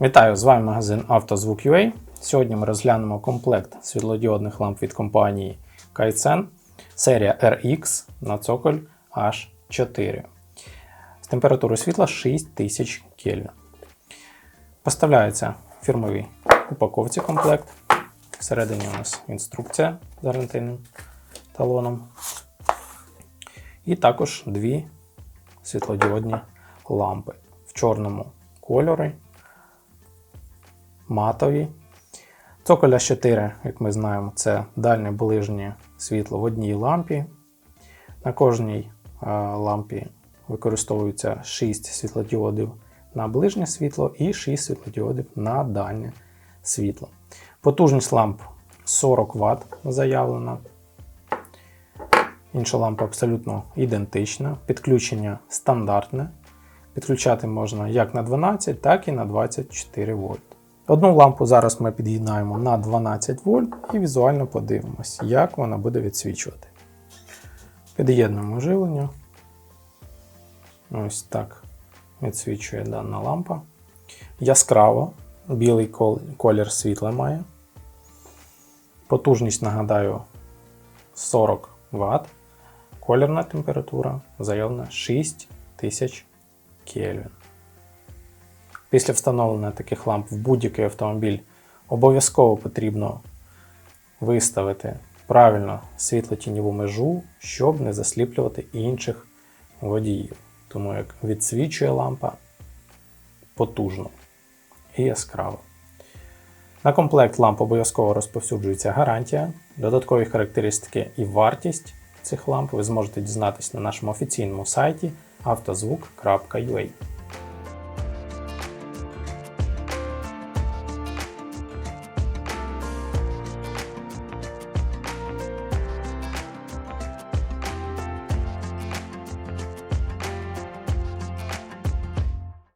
Вітаю! З вами магазин «Автозвук.UA». Сьогодні ми розглянемо комплект світлодіодних ламп від компанії Kaizen серія RX на цоколь H4 з температурою світла 6000 Кельвін. Поставляється в упаковці комплект. Всередині у нас інструкція з гарантійним талоном. І також дві світлодіодні лампи в чорному кольорі матові. Цоколя 4, як ми знаємо, це дальнє ближнє світло в одній лампі. На кожній лампі використовується 6 світлодіодів на ближнє світло і 6 світлодіодів на дальнє світло. Потужність ламп 40 Вт заявлена. Інша лампа абсолютно ідентична. Підключення стандартне. Підключати можна як на 12, так і на 24 вольт. Одну лампу зараз ми під'єднаємо на 12 вольт і візуально подивимось, як вона буде відсвічувати. Під'єднуємо живлення. Ось так відсвічує дана лампа. Яскраво, білий колір світла має. Потужність, нагадаю, 40 Вт. Колірна температура заявлена 6000 Кельвін. Після встановлення таких ламп в будь-який автомобіль обов'язково потрібно виставити правильно світло-тіньову межу, щоб не засліплювати інших водіїв. Тому як відсвічує лампа потужно і яскраво. На комплект ламп обов'язково розповсюджується гарантія, додаткові характеристики і вартість цих ламп ви зможете дізнатися на нашому офіційному сайті автозвук.ua.